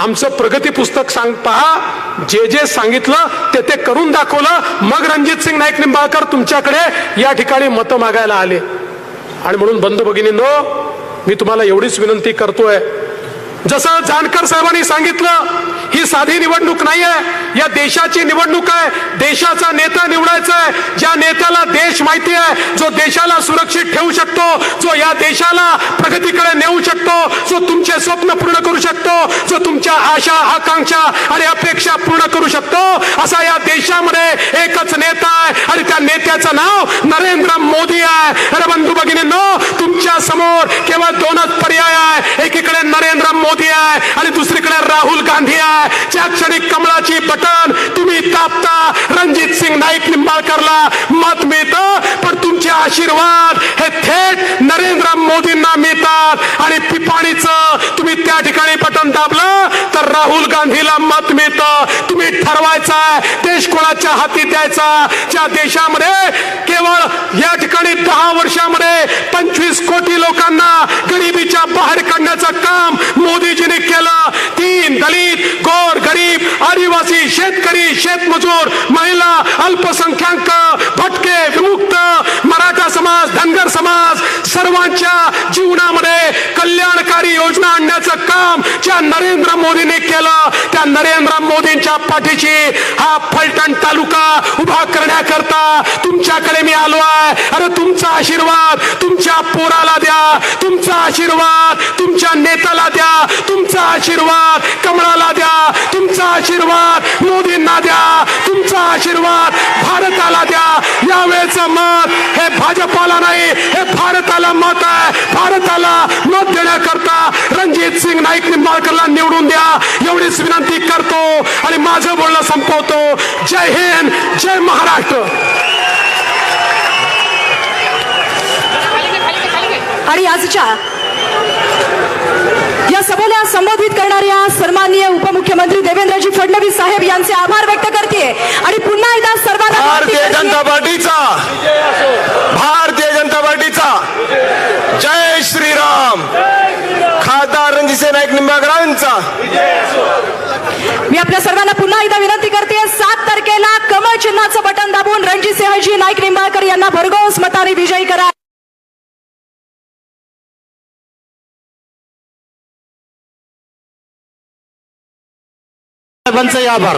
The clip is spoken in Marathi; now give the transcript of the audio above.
आमचं प्रगती पुस्तक सांग पहा. जे जे सांगितलं ते ते करून दाखवलं. मग रणजित सिंग नाईक निंबाळकर तुमच्याकडे या ठिकाणी मतं मागायला आले. आणि म्हणून बंधू भगिनींनो मी तुम्हाला एवढीच विनंती करतोय. जसं जानकर साहेबांनी सांगितलं ही साधी निवडणूक नाही आहे या देशाची निवडणूक आहे. देशाचा नेता निवडायचा आहे ज्या नेत्याला देश माहिती आहे जो देशाला सुरक्षित ठेवू शकतो जो या देशाला प्रगतीकडे नेऊ शकतो जो तुमचे स्वप्न पूर्ण करू शकतो जो तुमच्या आशा आकांक्षा आणि अपेक्षा पूर्ण करू शकतो असा या देशामध्ये एकच नेता आहे आणि त्या नेत्याचं नाव नरेंद्र मोदी आहे. अरे बंधू भगिनींनो तुमच्यासमोर केवळ दोनच पर्याय आहे. मोदी आहे आणि दुसरीकडे राहुल गांधी आहे. ज्या क्षणी कमळाची बटन तुम्ही कापता रणजित सिंग नाईक निंबाळकरला मत मिळतं. आशीर्वाद हे थेट नरेंद्र मोदींना मिळतात. आणि पिपाणीचं तुम्ही त्या ठिकाणी बटन दाबलं तर राहुल गांधीला मत मिळतं. तुम्ही ठरवायचा देश कोणाच्या हाती द्यायचा? ज्या देशामध्ये केवळ या ठिकाणी दहा वर्षामध्ये पंचवीस कोटी लोकांना गरिबीच्या बाहेर काढण्याचं काम मोदीजीने केलं. तीन दलित गोर गरीब आदिवासी शेतकरी शेतमजूर महिला अल्पसंख्याक भटके सर्वांच्या जीवनामध्ये कल्याणकारी योजना आणण्याचं काम ज्या नरेंद्र मोदींनी केलं त्या नरेंद्र मोदींच्या पाठीशी हा फलटण तालुका उभा करण्याकरता तुमच्याकडे मी आलो आहे. अरे तुमचा आशीर्वाद तुमच्या पोराला द्या तुमचा आशीर्वाद तुमच्या नेत्याला द्या तुमचा आशीर्वाद कमळाला द्या तुमचा आशीर्वाद मोदींना द्या तुमचा आशीर्वाद भारताला द्या. यावेळेचं मत हे भाजपाला नाही हे भारताला मत आहे. भारताला मत देण्याकरता रणजित सिंग नाईक निंबाळकरला निवडून द्या. एवढीच विनंती करतो आणि माझं बोलणं संपवतो. जय हिंद जय महाराष्ट्र. आणि आजच्या या सभेला संबोधित करणाऱ्या सन्माननीय उपमुख्यमंत्री देवेंद्रजी फडणवीस साहेब यांचे आभार व्यक्त करते आणि पुन्हा एकदा सर्वांना भारतीय विनंती करतेय- जनता पार्टीचा भारतीय जनता पार्टीचा. जय श्रीराम. खासदार रणजित नाईक निंबाळकरांचा. मी आपल्या सर्वांना पुन्हा एकदा विनंती करते सात तारखेला कमळ चिन्हाचं बटन दाबून रणजित सिंहजी नाईक निंबाळकर यांना भरघोस मताने विजयी करा. आभार.